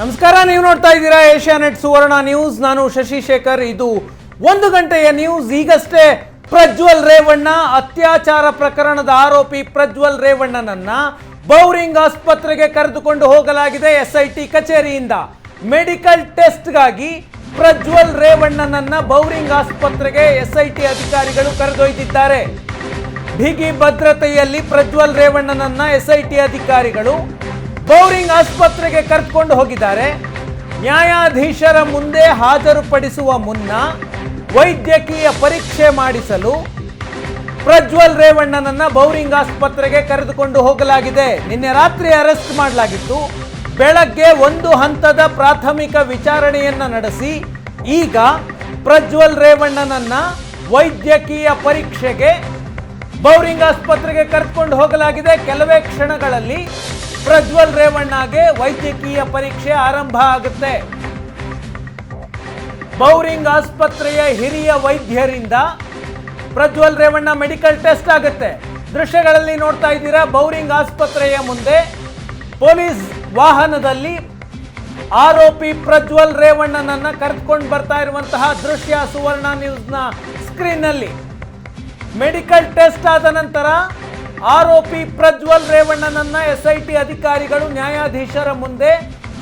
ನಮಸ್ಕಾರ, ನೀವು ನೋಡ್ತಾ ಇದ್ದೀರಾ ಏಷ್ಯಾನೆಟ್ ಸುವರ್ಣ ನ್ಯೂಸ್. ನಾನು ಶಶಿಶೇಖರ್ ಇದು ಒಂದು ಗಂಟೆಯ ನ್ಯೂಸ್. ಈಗಷ್ಟೇ ಪ್ರಜ್ವಲ್ ರೇವಣ್ಣ, ಅತ್ಯಾಚಾರ ಪ್ರಕರಣದ ಆರೋಪಿ ಪ್ರಜ್ವಲ್ ರೇವಣ್ಣನನ್ನ ಬೌರಿಂಗ್ ಆಸ್ಪತ್ರೆಗೆ ಕರೆದುಕೊಂಡು ಹೋಗಲಾಗಿದೆ ಎಸ್ಐಟಿ ಕಚೇರಿಯಿಂದ. ಮೆಡಿಕಲ್ ಟೆಸ್ಟ್ಗಾಗಿ ಪ್ರಜ್ವಲ್ ರೇವಣ್ಣನನ್ನ ಬೌರಿಂಗ್ ಆಸ್ಪತ್ರೆಗೆ ಎಸ್ಐಟಿ ಅಧಿಕಾರಿಗಳು ಕರೆದೊಯ್ದಿದ್ದಾರೆ. ಬಿಗಿ ಭದ್ರತೆಯಲ್ಲಿ ಪ್ರಜ್ವಲ್ ರೇವಣ್ಣನನ್ನ ಎಸ್ಐಟಿ ಅಧಿಕಾರಿಗಳು ಬೌರಿಂಗ್ ಆಸ್ಪತ್ರೆಗೆ ಕರ್ಕೊಂಡು ಹೋಗಿದ್ದಾರೆ. ನ್ಯಾಯಾಧೀಶರ ಮುಂದೆ ಹಾಜರುಪಡಿಸುವ ಮುನ್ನ ವೈದ್ಯಕೀಯ ಪರೀಕ್ಷೆ ಮಾಡಿಸಲು ಪ್ರಜ್ವಲ್ ರೇವಣ್ಣನನ್ನ ಬೌರಿಂಗ್ ಆಸ್ಪತ್ರೆಗೆ ಕರೆದುಕೊಂಡು ಹೋಗಲಾಗಿದೆ. ನಿನ್ನೆ ರಾತ್ರಿ ಅರೆಸ್ಟ್ ಮಾಡಲಾಗಿತ್ತು. ಬೆಳಗ್ಗೆ ಒಂದು ಹಂತದ ಪ್ರಾಥಮಿಕ ವಿಚಾರಣೆಯನ್ನು ನಡೆಸಿ ಈಗ ಪ್ರಜ್ವಲ್ ರೇವಣ್ಣನನ್ನ ವೈದ್ಯಕೀಯ ಪರೀಕ್ಷೆಗೆ ಬೌರಿಂಗ್ ಆಸ್ಪತ್ರೆಗೆ ಕರೆದುಕೊಂಡು ಹೋಗಲಾಗಿದೆ. ಕೆಲವೇ ಕ್ಷಣಗಳಲ್ಲಿ ಪ್ರಜ್ವಲ್ ರೇವಣ್ಣಗೆ ವೈದ್ಯಕೀಯ ಪರೀಕ್ಷೆ ಆರಂಭ ಆಗುತ್ತೆ. ಬೌರಿಂಗ್ ಆಸ್ಪತ್ರೆಯ ಹಿರಿಯ ವೈದ್ಯರಿಂದ ಪ್ರಜ್ವಲ್ ರೇವಣ್ಣ ಮೆಡಿಕಲ್ ಟೆಸ್ಟ್ ಆಗುತ್ತೆ. ದೃಶ್ಯಗಳಲ್ಲಿ ನೋಡ್ತಾ ಇದ್ದೀರಾ, ಬೌರಿಂಗ್ ಆಸ್ಪತ್ರೆಯ ಮುಂದೆ ಪೊಲೀಸ್ ವಾಹನದಲ್ಲಿ ಆರೋಪಿ ಪ್ರಜ್ವಲ್ ರೇವಣ್ಣನನ್ನ ಕರೆದುಕೊಂಡು ಬರ್ತಾ ಇರುವಂತಹ ದೃಶ್ಯ ಸುವರ್ಣ ನ್ಯೂಸ್ನ ಸ್ಕ್ರೀನ್ನಲ್ಲಿ. ಮೆಡಿಕಲ್ ಟೆಸ್ಟ್ ಆದ ನಂತರ ಆರೋಪಿ ಪ್ರಜ್ವಲ್ ರೇವಣ್ಣನನ್ನ ಎಸ್ಐಟಿ ಅಧಿಕಾರಿಗಳು ನ್ಯಾಯಾಧೀಶರ ಮುಂದೆ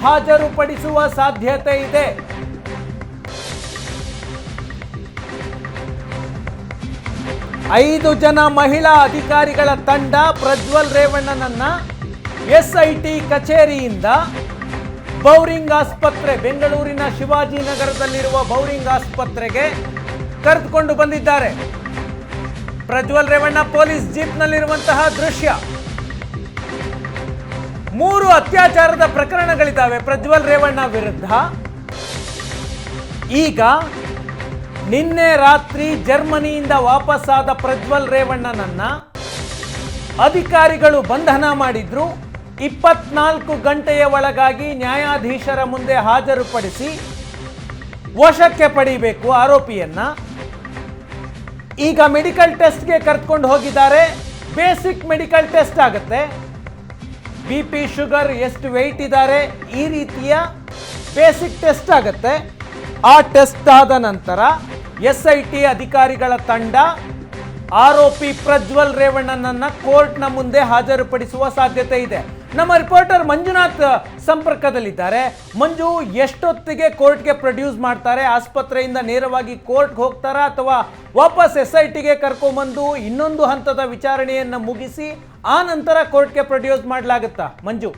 ಹಾಜರುಪಡಿಸುವ ಸಾಧ್ಯತೆ ಇದೆ. ಐದು ಜನ ಮಹಿಳಾ ಅಧಿಕಾರಿಗಳ ತಂಡ ಪ್ರಜ್ವಲ್ ರೇವಣ್ಣನನ್ನ ಎಸ್ಐಟಿ ಕಚೇರಿಯಿಂದ ಬೌರಿಂಗ್ ಆಸ್ಪತ್ರೆ, ಬೆಂಗಳೂರಿನ ಶಿವಾಜಿನಗರದಲ್ಲಿರುವ ಬೌರಿಂಗ್ ಆಸ್ಪತ್ರೆಗೆ ಕರೆದುಕೊಂಡು ಬಂದಿದ್ದಾರೆ. ಪ್ರಜ್ವಲ್ ರೇವಣ್ಣ ಪೊಲೀಸ್ ಜೀಪ್ನಲ್ಲಿರುವಂತಹ ದೃಶ್ಯ. ಮೂರು ಅತ್ಯಾಚಾರದ ಪ್ರಕರಣಗಳಿದ್ದಾವೆ ಪ್ರಜ್ವಲ್ ರೇವಣ್ಣ ವಿರುದ್ಧ. ಈಗ ನಿನ್ನೆ ರಾತ್ರಿ ಜರ್ಮನಿಯಿಂದ ವಾಪಸ್ಸಾದ ಪ್ರಜ್ವಲ್ ರೇವಣ್ಣನನ್ನ ಅಧಿಕಾರಿಗಳು ಬಂಧನ ಮಾಡಿದ್ರು. ಇಪ್ಪತ್ನಾಲ್ಕು ಗಂಟೆಯ ಒಳಗಾಗಿ ನ್ಯಾಯಾಧೀಶರ ಮುಂದೆ ಹಾಜರುಪಡಿಸಿ ವಶಕ್ಕೆ ಪಡಿಬೇಕು ಆರೋಪಿಯನ್ನ. ಈಗ ಮೆಡಿಕಲ್ ಟೆಸ್ಟ್ಗೆ ಕರ್ಕೊಂಡು ಹೋಗಿದ್ದಾರೆ. ಬೇಸಿಕ್ ಮೆಡಿಕಲ್ ಟೆಸ್ಟ್ ಆಗುತ್ತೆ. ಬಿ ಪಿ ಶುಗರ್ ಎಷ್ಟು ವೆಯ್ಟ್ ಇದ್ದಾರೆ ಈ ರೀತಿಯ ಬೇಸಿಕ್ ಟೆಸ್ಟ್ ಆಗುತ್ತೆ. ಆ ಟೆಸ್ಟ್ ಆದ ನಂತರ ಎಸ್ ಐ ಟಿ ಅಧಿಕಾರಿಗಳ ತಂಡ ಆರೋಪಿ ಪ್ರಜ್ವಲ್ ರೇವಣ್ಣನನ್ನು ಕೋರ್ಟ್ನ ಮುಂದೆ ಹಾಜರುಪಡಿಸುವ ಸಾಧ್ಯತೆ ಇದೆ. ನಮ್ಮ ರಿಪೋರ್ಟರ್ ಮಂಜುನಾಥ್ ಸಂಪರ್ಕದಲ್ಲಿದ್ದಾರೆ. ಮಂಜು, ಎಷ್ಟೊತ್ತಿಗೆ ಕೋರ್ಟ್ಗೆ ಪ್ರೊಡ್ಯೂಸ್ ಮಾಡ್ತಾರೆ? ಆಸ್ಪತ್ರೆಯಿಂದ ನೇರವಾಗಿ ಕೋರ್ಟ್ಗೆ ಹೋಗ್ತಾರಾ ಅಥವಾ ವಾಪಸ್ ಎಸ್ ಐ ಟಿಗೆ ಕರ್ಕೊಂಬಂದು ಇನ್ನೊಂದು ಹಂತದ ವಿಚಾರಣೆಯನ್ನು ಮುಗಿಸಿ ಆ ನಂತರ ಕೋರ್ಟ್ಗೆ ಪ್ರೊಡ್ಯೂಸ್ ಮಾಡಲಾಗುತ್ತಾ? ಮಂಜು.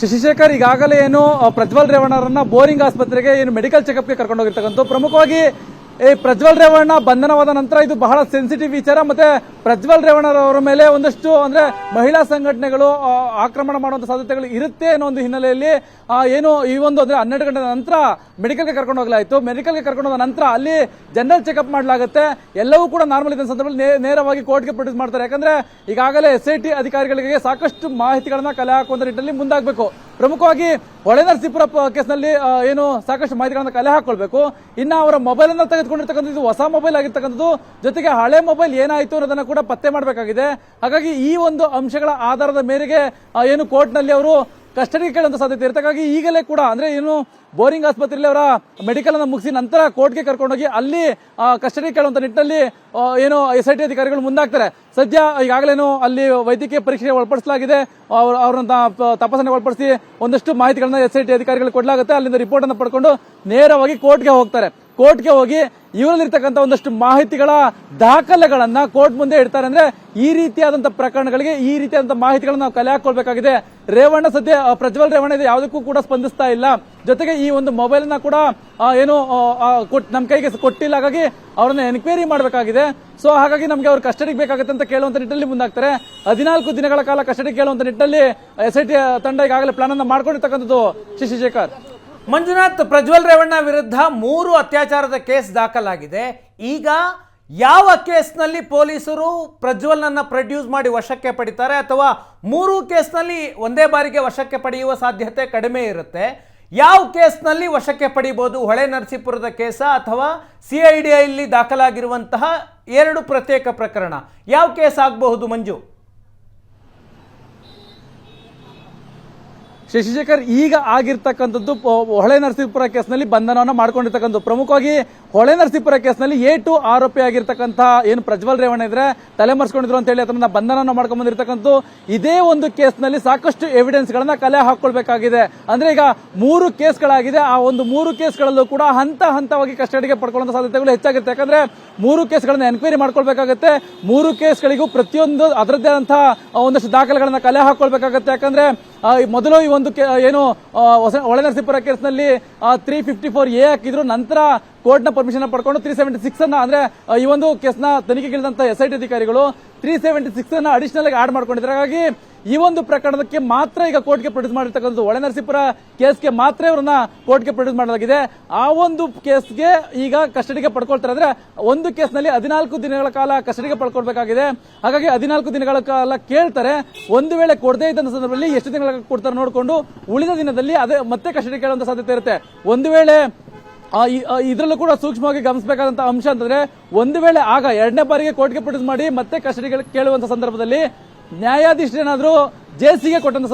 ಶಶಿಶೇಖರ್, ಈಗಾಗಲೇ ಏನು ಪ್ರಜ್ವಲ್ ರೇವಣ್ಣರನ್ನ ಬೋರಿಂಗ್ ಆಸ್ಪತ್ರೆಗೆ ಏನು ಮೆಡಿಕಲ್ ಚೆಕಪ್ಗೆ ಕರ್ಕೊಂಡು ಹೋಗಿರ್ತಕ್ಕಂಥ ಪ್ರಮುಖವಾಗಿ ಈ ಪ್ರಜ್ವಲ್ ರೇವಣ್ಣ ಬಂಧನವಾದ ನಂತರ ಇದು ಬಹಳ ಸೆನ್ಸಿಟಿವ್ ವಿಚಾರ ಮತ್ತೆ ಪ್ರಜ್ವಲ್ ರೇವಣ್ಣರವರ ಮೇಲೆ ಒಂದಷ್ಟು ಅಂದ್ರೆ ಮಹಿಳಾ ಸಂಘಟನೆಗಳು ಆಕ್ರಮಣ ಮಾಡುವಂತ ಸಾಧ್ಯತೆಗಳು ಇರುತ್ತೆ ಅನ್ನೋ ಒಂದು ಹಿನ್ನೆಲೆಯಲ್ಲಿ ಏನು ಈ ಒಂದು ಅಂದ್ರೆ ಹನ್ನೆರಡು ಗಂಟೆ ನಂತರ ಮೆಡಿಕಲ್ಗೆ ಕರ್ಕೊಂಡು ಹೋಗಲಾಯಿತು. ಮೆಡಿಕಲ್ಗೆ ಕರ್ಕೊಂಡು ಹೋದ ನಂತರ ಅಲ್ಲಿ ಜನರಲ್ ಚೆಕಪ್ ಮಾಡಲಾಗುತ್ತೆ. ಎಲ್ಲವೂ ಕೂಡ ನಾರ್ಮಲ್ ಇದ್ದ ಸಂದರ್ಭದಲ್ಲಿ ನೇರವಾಗಿ ಕೋರ್ಟ್ಗೆ ಪ್ರೊಡ್ಯೂಸ್ ಮಾಡ್ತಾರೆ. ಯಾಕಂದ್ರೆ ಈಗಾಗಲೇ ಎಸ್ ಐ ಅಧಿಕಾರಿಗಳಿಗೆ ಸಾಕಷ್ಟು ಮಾಹಿತಿಗಳನ್ನ ಕಲೆ ಹಾಕುವಂತ ನಿಟ್ಟಿನಲ್ಲಿ ಮುಂದಾಗಬೇಕು. ಪ್ರಮುಖವಾಗಿ ಹೊಳೆನರಸೀಪುರ ಕೇಸ್ನಲ್ಲಿ ಏನು ಸಾಕಷ್ಟು ಮಾಹಿತಿಗಳನ್ನು ಕಲೆ ಹಾಕೊಳ್ಬೇಕು. ಇನ್ನು ಅವರ ಮೊಬೈಲ್ ಅನ್ನು ತೆಗೆದುಕೊಂಡಿರ್ತಕ್ಕಂಥದ್ದು ಹೊಸ ಮೊಬೈಲ್ ಆಗಿರ್ತಕ್ಕಂಥದ್ದು. ಜೊತೆಗೆ ಹಳೆ ಮೊಬೈಲ್ ಏನಾಯಿತು ಅನ್ನೋದನ್ನು ಕೂಡ ಪತ್ತೆ ಮಾಡಬೇಕಾಗಿದೆ. ಹಾಗಾಗಿ ಈ ಒಂದು ಅಂಶಗಳ ಆಧಾರದ ಮೇರೆಗೆ ಏನು ಕೋರ್ಟ್ನಲ್ಲಿ ಅವರು ಕಸ್ಟಡಿಗೆ ಕೇಳುವಂತ ಸಾಧ್ಯತೆ ಇರುತ್ತೆ. ಈಗಲೇ ಕೂಡ, ಅಂದ್ರೆ ಏನು, ಬೋರಿಂಗ್ ಆಸ್ಪತ್ರೆಯಲ್ಲಿ ಅವರ ಮೆಡಿಕಲ್ ಅನ್ನು ಮುಗಿಸಿ ನಂತರ ಕೋರ್ಟ್ಗೆ ಕರ್ಕೊಂಡೋಗಿ ಅಲ್ಲಿ ಕಸ್ಟಡಿ ಕೇಳುವಂತ ನಿಟ್ಟಿನಲ್ಲಿ ಏನು ಎಸ್ ಐ ಟಿ ಅಧಿಕಾರಿಗಳು ಮುಂದಾಗ್ತಾರೆ. ಸದ್ಯ ಈಗಾಗಲೇನು ಅಲ್ಲಿ ವೈದ್ಯಕೀಯ ಪರೀಕ್ಷೆ ಒಳಪಡಿಸಲಾಗಿದೆ. ಅವರನ್ನ ಅವ್ರನ್ನ ತ- ಒಳಪಡಿಸಿ ಒಂದಷ್ಟು ಮಾಹಿತಿಗಳನ್ನ ಎಸ್ ಐ ಟಿ ಅಧಿಕಾರಿಗಳು ಕೊಡಲಾಗುತ್ತೆ. ಅಲ್ಲಿಂದ ರಿಪೋರ್ಟ್ ಅನ್ನು ಪಡ್ಕೊಂಡು ನೇರವಾಗಿ ಕೋರ್ಟ್ಗೆ ಹೋಗ್ತಾರೆ. ಕೋರ್ಟ್ಗೆ ಹೋಗಿ ಇವರಲ್ಲಿರ್ತಕ್ಕಂಥ ಒಂದಷ್ಟು ಮಾಹಿತಿಗಳ ದಾಖಲೆಗಳನ್ನ ಕೋರ್ಟ್ ಮುಂದೆ ಇಡ್ತಾರೆ ಅಂದ್ರೆ ಈ ರೀತಿಯಾದಂತಹ ಪ್ರಕರಣಗಳಿಗೆ ಈ ರೀತಿಯಾದಂತಹ ಮಾಹಿತಿಗಳನ್ನ ನಾವು ಕಲೆ ಹಾಕೊಳ್ಬೇಕಾಗಿದೆ. ರೇವಣ್ಣ ಸದ್ಯ ಪ್ರಜ್ವಲ್ ರೇವಣ್ಣ ಇದು, ಯಾವುದಕ್ಕೂ ಕೂಡ ಸ್ಪಂದಿಸ್ತಾ ಇಲ್ಲ. ಜೊತೆಗೆ ಈ ಒಂದು ಮೊಬೈಲ್ನ ಕೂಡ ಏನು ನಮ್ಮ ಕೈಗೆ ಕೊಟ್ಟಿಲ್ಲ. ಹಾಗಾಗಿ ಅವರನ್ನ ಎನ್ಕ್ವೈರಿ ಮಾಡಬೇಕಾಗಿದೆ. ಸೊ, ಹಾಗಾಗಿ ನಮಗೆ ಅವ್ರ ಕಸ್ಟಡಿಗೆ ಬೇಕಾಗುತ್ತೆ ಅಂತ ಕೇಳುವಂತ ನಿಟ್ಟಿನಲ್ಲಿ ಮುಂದಾಗ್ತಾರೆ. ಹದಿನಾಲ್ಕು ದಿನಗಳ ಕಾಲ ಕಸ್ಟಡಿ ಕೇಳುವಂತ ನಿಟ್ಟಿನಲ್ಲಿ ಎಸ್ ಐ ಟಿ ತಂಡ ಈಗಾಗಲೇ ಪ್ಲಾನ್ ಅನ್ನ ಮಾಡ್ಕೊಂಡಿರ್ತಕ್ಕಂಥದ್ದು ಶಶಿಶೇಖರ್ ಮಂಜುನಾಥ್ ಪ್ರಜ್ವಲ್ ರೇವಣ್ಣ ವಿರುದ್ಧ ಮೂರು ಅತ್ಯಾಚಾರದ ಕೇಸ್ ದಾಖಲಾಗಿದೆ. ಈಗ ಯಾವ ಕೇಸ್ನಲ್ಲಿ ಪೊಲೀಸರು ಪ್ರಜ್ವಲ್ನನ್ನು ಪ್ರೊಡ್ಯೂಸ್ ಮಾಡಿ ವಶಕ್ಕೆ ಪಡಿತಾರೆ ಅಥವಾ ಮೂರು ಕೇಸ್ನಲ್ಲಿ ಒಂದೇ ಬಾರಿಗೆ ವಶಕ್ಕೆ ಪಡೆಯುವ ಸಾಧ್ಯತೆ ಕಡಿಮೆ ಇರುತ್ತೆ. ಯಾವ ಕೇಸ್ನಲ್ಲಿ ವಶಕ್ಕೆ ಪಡಿಬೋದು? ಹೊಳೆ ನರಸೀಪುರದ ಕೇಸ ಅಥವಾ ಸಿ ಐ ಡಿ ಐಲಿ ದಾಖಲಾಗಿರುವಂತಹ ಎರಡು ಪ್ರತ್ಯೇಕ ಪ್ರಕರಣ. ಯಾವ ಕೇಸ್ ಆಗಬಹುದು ಮಂಜು? ಶಶಿಶೇಖರ್ ಈಗ ಆಗಿರ್ತಕ್ಕಂಥದ್ದು ಹೊಳೆ ನರಸೀಪುರ ಕೇಸ್ನಲ್ಲಿ ಬಂಧನವನ್ನು ಮಾಡ್ಕೊಂಡಿರ್ತಕ್ಕಂಥ ಪ್ರಮುಖವಾಗಿ ಹೊಳೆ ನರಸೀಪುರ ಕೇಸ್ನಲ್ಲಿ ಎ ಟು ಆರೋಪಿ ಆಗಿರ್ತಕ್ಕಂಥ ಏನು ಪ್ರಜ್ವಲ್ ರೇವಣ್ಣ ಇದ್ರೆ ತಲೆಮರೆಸ್ಕೊಂಡಿದ್ರು ಅಂತ ಹೇಳಿ ಅದನ್ನ ಬಂಧನವನ್ನು ಮಾಡ್ಕೊಂಡ್ ಬಂದಿರತಕ್ಕಂಥ ಇದೇ ಒಂದು ಕೇಸ್ನಲ್ಲಿ ಸಾಕಷ್ಟು ಎವಿಡೆನ್ಸ್ ಗಳನ್ನ ಕಲೆ ಹಾಕೊಳ್ಬೇಕಾಗಿದೆ ಅಂದ್ರೆ ಈಗ ಮೂರು ಕೇಸ್ಗಳಾಗಿದೆ. ಆ ಒಂದು ಮೂರು ಕೇಸ್ಗಳಲ್ಲೂ ಕೂಡ ಹಂತ ಹಂತವಾಗಿ ಕಸ್ಟಡಿಗೆ ಪಡ್ಕೊಳ್ಳುವಂತ ಸಾಧ್ಯತೆಗಳು ಹೆಚ್ಚಾಗಿರುತ್ತೆ ಯಾಕಂದ್ರೆ ಮೂರು ಕೇಸ್ಗಳನ್ನ ಎನ್ಕ್ವೈರಿ ಮಾಡ್ಕೊಳ್ಬೇಕಾಗುತ್ತೆ. ಮೂರು ಕೇಸ್ಗಳಿಗೂ ಪ್ರತಿಯೊಂದು ಅದರದ್ದೇ ಆದಂತಹ ಒಂದಷ್ಟು ದಾಖಲೆಗಳನ್ನ ಕಲೆ ಹಾಕೊಳ್ಬೇಕಾಗುತ್ತೆ ಯಾಕಂದ್ರೆ ಮೊದಲು ಈ ಒಂದು ಏನು ಹೊಸ ಒಳ ನರಸೀಪುರ ಕೇಸ್ನಲ್ಲಿ ತ್ರೀ ಫಿಫ್ಟಿ ಫೋರ್ ಎ ಹಾಕಿದ್ರು. ನಂತರ ಕೋರ್ಟ್ನ ಪರ್ಮಿಷನ್ ಪಡ್ಕೊಂಡು ತ್ರೀ ಸೆವೆಂಟಿ ಸಿಕ್ಸ್ ಅನ್ನ, ಅಂದ್ರೆ ಈ ಒಂದು ಕೇಸ್ನ ತನಿಖೆಗಿಳಿದಂತ ಎಸ್ಐಟಿ ಅಧಿಕಾರಿಗಳು ತ್ರೀ ಸೆವೆಂಟಿ ಸಿಕ್ಸ್ ಅನ್ನ ಅಡಿಷನಲ್ ಆಗಿ ಆಡ್ ಮಾಡ್ಕೊಂಡಿದ್ದಾರೆ. ಹಾಗಾಗಿ ಈ ಒಂದು ಪ್ರಕರಣಕ್ಕೆ ಮಾತ್ರ ಈಗ ಕೋರ್ಟ್ಗೆ ಪ್ರೊಡ್ಯೂಸ್ ಮಾಡಿರ್ತಕ್ಕಂಥದ್ದು ಒಳೆ ನರಸೀಪುರ ಕೇಸ್ಗೆ ಮಾತ್ರ ಇವರನ್ನ ಕೋರ್ಟ್ಗೆ ಪ್ರೊಡ್ಯೂಸ್ ಮಾಡಲಾಗಿದೆ. ಆ ಒಂದು ಕೇಸ್ಗೆ ಈಗ ಕಸ್ಟಡಿಗೆ ಪಡ್ಕೊಳ್ತಾರೆ ಅಂದ್ರೆ ಒಂದು ಕೇಸ್ನಲ್ಲಿ ಹದಿನಾಲ್ಕು ದಿನಗಳ ಕಾಲ ಕಸ್ಟಡಿಗೆ ಪಡ್ಕೊಳ್ಬೇಕಾಗಿದೆ. ಹಾಗಾಗಿ ಹದಿನಾಲ್ಕು ದಿನಗಳ ಕಾಲ ಕೇಳ್ತಾರೆ. ಒಂದು ವೇಳೆ ಕೊಡದೇ ಇದ್ದಂಥ ಸಂದರ್ಭದಲ್ಲಿ ಎಷ್ಟು ದಿನಗಳ ಕೊಡ್ತಾರೆ ನೋಡಿಕೊಂಡು ಉಳಿದ ದಿನದಲ್ಲಿ ಅದೇ ಮತ್ತೆ ಕಸ್ಟಡಿ ಕೇಳುವಂತ ಸಾಧ್ಯತೆ ಇರುತ್ತೆ. ಒಂದು ವೇಳೆ ಇದರಲ್ಲೂ ಕೂಡ ಸೂಕ್ಷ್ಮವಾಗಿ ಗಮನಿಸಬೇಕಾದಂತಹ ಅಂಶ ಅಂತಂದ್ರೆ ಒಂದು ವೇಳೆ ಆಗ ಎರಡನೇ ಬಾರಿಗೆ ಕೋರ್ಟ್ಗೆ ಪ್ರೊಡ್ಯೂಸ್ ಮಾಡಿ ಮತ್ತೆ ಕಸ್ಟಡಿ ಕೇಳುವಂತ ಸಂದರ್ಭದಲ್ಲಿ ನ್ಯಾಯಾಧೀಶರೇನಾದ್ರೂ ಜೇಸಿಗೆ ಕೊಟ್ಟಂತ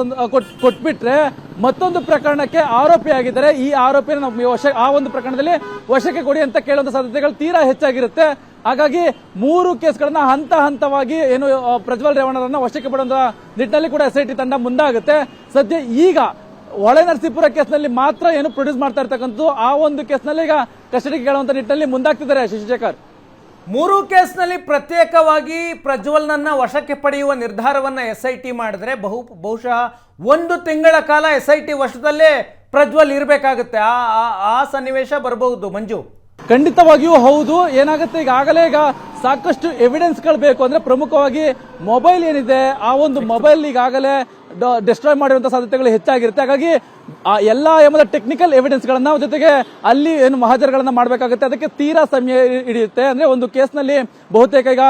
ಕೊಟ್ಬಿಟ್ರೆ ಮತ್ತೊಂದು ಪ್ರಕರಣಕ್ಕೆ ಆರೋಪಿ ಆಗಿದ್ದಾರೆ. ಈ ಆರೋಪಿನ ವಶ ಆ ಒಂದು ಪ್ರಕರಣದಲ್ಲಿ ವಶಕ್ಕೆ ಕೊಡಿ ಅಂತ ಕೇಳುವಂತ ಸಾಧ್ಯತೆಗಳು ತೀರಾ ಹೆಚ್ಚಾಗಿರುತ್ತೆ. ಹಾಗಾಗಿ ಮೂರು ಕೇಸ್ಗಳನ್ನ ಹಂತ ಹಂತವಾಗಿ ಏನು ಪ್ರಜ್ವಲ್ ರೇವಣ್ಣರನ್ನ ವಶಕ್ಕೆ ಪಡುವಂತ ನಿಟ್ಟಿನಲ್ಲಿ ಕೂಡ ಎಸ್ ಐ ಟಿ ತಂಡ ಮುಂದಾಗುತ್ತೆ. ಸದ್ಯ ಈಗ ಒಳೆ ನರಸೀಪುರ ಕೇಸ್ನಲ್ಲಿ ಮಾತ್ರ ಏನು ಪ್ರೊಡ್ಯೂಸ್ ಮಾಡ್ತಾ ಇರ್ತಕ್ಕಂಥದ್ದು ಆ ಒಂದು ಕೇಸ್ನಲ್ಲಿ ಈಗ ಕಸ್ಟಡಿಗೆ ಕೇಳುವಂತ ನಿಟ್ಟಿನಲ್ಲಿ ಮುಂದಾಗ್ತಿದ್ದಾರೆ ಶಶಿಶೇಖರ್. ಮೂರು ಕೇಸ್ನಲ್ಲಿ ಪ್ರತ್ಯೇಕವಾಗಿ ಪ್ರಜ್ವಲ್ನನ್ನ ವಶಕ್ಕೆ ಪಡೆಯುವ ನಿರ್ಧಾರವನ್ನು ಎಸ್ ಐ ಟಿ ಮಾಡಿದ್ರೆ ಬಹು ಬಹುಶಃ ಒಂದು ತಿಂಗಳ ಕಾಲ ಎಸ್ ಐ ಟಿ ವಶದಲ್ಲೇ ಪ್ರಜ್ವಲ್ ಇರಬೇಕಾಗುತ್ತೆ. ಆ ಆ- ಆ ಸನ್ನಿವೇಶ ಬರಬಹುದು. ಮಂಜು? ಖಂಡಿತವಾಗಿಯೂ ಹೌದು. ಏನಾಗುತ್ತೆ? ಈಗಾಗಲೇ ಈಗ ಸಾಕಷ್ಟು ಎವಿಡೆನ್ಸ್ಗಳು ಬೇಕು. ಅಂದ್ರೆ ಪ್ರಮುಖವಾಗಿ ಮೊಬೈಲ್ ಏನಿದೆ? ಆ ಒಂದು ಮೊಬೈಲ್ ಈಗಾಗಲೇ ಡಿಸ್ಟ್ರಾಯ್ ಮಾಡಿರುವಂತಹ ಸಾಧ್ಯತೆಗಳು ಹೆಚ್ಚಾಗಿರುತ್ತೆ. ಹಾಗಾಗಿ, ಆ ಎಲ್ಲ ಎಂಬ ಟೆಕ್ನಿಕಲ್ ಎವಿಡೆನ್ಸ್ ಗಳನ್ನ ಜೊತೆಗೆ ಅಲ್ಲಿ ಏನು ಮಹಾಜರ್ಗಳನ್ನ ಮಾಡಬೇಕಾಗುತ್ತೆ. ಅದಕ್ಕೆ ತೀರಾ ಸಮಯ ಹಿಡಿಯುತ್ತೆ. ಅಂದ್ರೆ ಒಂದು ಕೇಸ್ನಲ್ಲಿ ಬಹುತೇಕ ಈಗ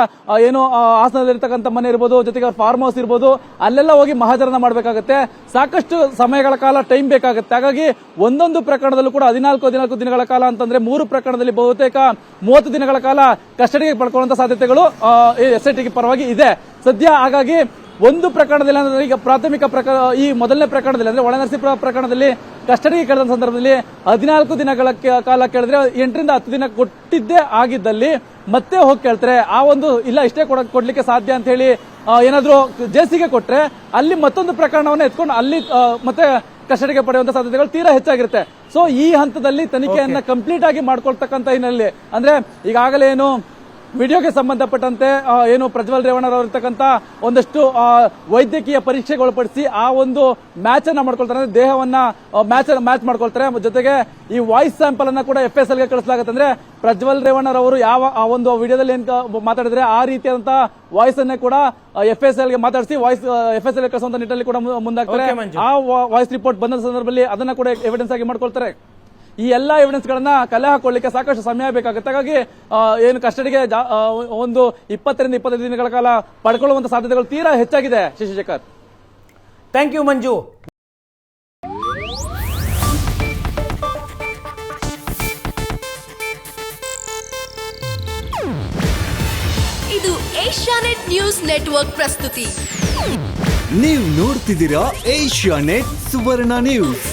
ಏನು ಹಾಸನದಲ್ಲಿರ್ತಕ್ಕಂಥ ಮನೆ ಇರ್ಬೋದು, ಜೊತೆಗೆ ಫಾರ್ಮ್ ಹೌಸ್ ಇರ್ಬೋದು, ಅಲ್ಲೆಲ್ಲ ಹೋಗಿ ಮಹಾಜರನ್ನ ಮಾಡಬೇಕಾಗುತ್ತೆ. ಸಾಕಷ್ಟು ಸಮಯಗಳ ಕಾಲ ಟೈಮ್ ಬೇಕಾಗುತ್ತೆ. ಹಾಗಾಗಿ, ಒಂದೊಂದು ಪ್ರಕರಣದಲ್ಲೂ ಕೂಡ ಹದಿನಾಲ್ಕು ಹದಿನಾಲ್ಕು ದಿನಗಳ ಕಾಲ ಅಂತಂದ್ರೆ ಮೂರು ಪ್ರಕರಣದಲ್ಲಿ ಬಹುತೇಕ ಮೂವತ್ತು ದಿನಗಳ ಕಾಲ ಕಸ್ಟಡಿಗೆ ಪಡ್ಕೊಳ್ಳುವಂತ ಸಾಧ್ಯತೆಗಳು ಎಸ್ ಐ ಪರವಾಗಿ ಇದೆ. ಸದ್ಯ ಹಾಗಾಗಿ ಒಂದು ಪ್ರಕರಣದಲ್ಲಿ ಅಂದ್ರೆ ಈಗ ಪ್ರಾಥಮಿಕ ಪ್ರಕರಣ ಈ ಮೊದಲನೇ ಪ್ರಕರಣದಲ್ಲಿ ಅಂದ್ರೆ ಒಳನರಸೀಪುರ ಪ್ರಕರಣದಲ್ಲಿ ಕಸ್ಟಡಿಗೆ ಕೇಳಿದ ಸಂದರ್ಭದಲ್ಲಿ ಹದಿನಾಲ್ಕು ದಿನಗಳ ಕಾಲ ಕೇಳಿದ್ರೆ ಎಂಟರಿಂದ ಹತ್ತು ದಿನ ಕೊಟ್ಟಿದ್ದೇ ಆಗಿದ್ದಲ್ಲಿ ಮತ್ತೆ ಹೋಗಿ ಕೇಳ್ತಾರೆ. ಆ ಒಂದು ಇಲ್ಲ ಇಷ್ಟೇ ಕೊಡ ಕೊಡ್ಲಿಕ್ಕೆ ಸಾಧ್ಯ ಅಂತ ಹೇಳಿ ಏನಾದ್ರೂ ಜೇಸಿಗೆ ಕೊಟ್ರೆ ಅಲ್ಲಿ ಮತ್ತೊಂದು ಪ್ರಕರಣವನ್ನು ಎತ್ಕೊಂಡು ಅಲ್ಲಿ ಮತ್ತೆ ಕಸ್ಟಡಿಗೆ ಪಡೆಯುವಂತ ಸಾಧ್ಯತೆಗಳು ತೀರಾ ಹೆಚ್ಚಾಗಿರುತ್ತೆ. ಸೊ ಈ ಹಂತದಲ್ಲಿ ತನಿಖೆಯನ್ನ ಕಂಪ್ಲೀಟ್ ಆಗಿ ಮಾಡ್ಕೊಳ್ತಕ್ಕಂತ ಹಿನ್ನೆಲೆ ಅಂದ್ರೆ ಈಗಾಗಲೇ ಏನು ವಿಡಿಯೋಗೆ ಸಂಬಂಧಪಟ್ಟಂತೆ ಏನು ಪ್ರಜ್ವಲ್ ರೇವಣ್ಣರವರು ಇರ್ತಕ್ಕಂಥ ಒಂದಷ್ಟು ವೈದ್ಯಕೀಯ ಪರೀಕ್ಷೆಗೆ ಒಳಪಡಿಸಿ ಆ ಒಂದು ಮ್ಯಾಚ್ ಅನ್ನ ಮಾಡ್ಕೊಳ್ತಾರೆ. ಅಂದ್ರೆ ದೇಹವನ್ನ ಮ್ಯಾಚ್ ಮ್ಯಾಚ್ ಮಾಡ್ಕೊಳ್ತಾರೆ. ಜೊತೆಗೆ ಈ ವಾಯ್ಸ್ ಸ್ಯಾಂಪಲ್ ಅನ್ನ ಕೂಡ ಎಫ್ ಎಸ್ ಎಲ್ಗೆ ಕಳಿಸಲಾಗುತ್ತೆ. ಅಂದ್ರೆ ಪ್ರಜ್ವಲ್ ರೇವಣ್ಣರವರು ಯಾವ ಆ ಒಂದು ವಿಡಿಯೋದಲ್ಲಿ ಏನ್ ಮಾತಾಡಿದ್ರೆ ಆ ರೀತಿಯಾದಂತಹ ವಾಯ್ಸ್ ಅನ್ನೇ ಕೂಡ ಎಫ್ ಎಸ್ ಎಲ್ಗೆ ಮಾತಾಡಿಸಿ ವಾಯ್ಸ್ ಎಫ್ ಎಸ್ ಎಲ್ ಕಳಿಸುವಂತ ನಿಟ್ಟಿನಲ್ಲಿ ಕೂಡ ಮುಂದಾಗ್ತಾರೆ. ಆ ವಾಯ್ಸ್ ರಿಪೋರ್ಟ್ ಬಂದ ಸಂದರ್ಭದಲ್ಲಿ ಅದನ್ನ ಕೂಡ ಎವಿಡೆನ್ಸ್ ಆಗಿ ಮಾಡ್ಕೊಳ್ತಾರೆ. ಈ ಎಲ್ಲ ಎವಿಡೆನ್ಸ್ ಗಳನ್ನ ಕಲೆ ಹಾಕೊಳ್ಳಿಕ್ಕೆ ಸಾಕಷ್ಟು ಸಮಯ ಬೇಕಾಗುತ್ತೆ. ಹಾಗಾಗಿ ಏನು ಕಸ್ಟಡಿಗೆ ಒಂದು ಇಪ್ಪತ್ತರಿಂದ ಇಪ್ಪತ್ತೈದು ದಿನಗಳ ಕಾಲ ಪಡ್ಕೊಳ್ಳುವಂತ ಸಾಧ್ಯತೆಗಳು ತೀರಾ ಹೆಚ್ಚಾಗಿದೆ ಶಶಿಶೇಖರ್ ಥ್ಯಾಂಕ್ ಯು ಮಂಜು. ಇದು ಏಷ್ಯಾನೆಟ್ ನ್ಯೂಸ್ ನೆಟ್ವರ್ಕ್ ಪ್ರಸ್ತುತಿ. ನೀವು ನೋಡ್ತಿದ್ದೀರಾ ಏಷ್ಯಾ ನೆಟ್ ಸುವರ್ಣ ನ್ಯೂಸ್.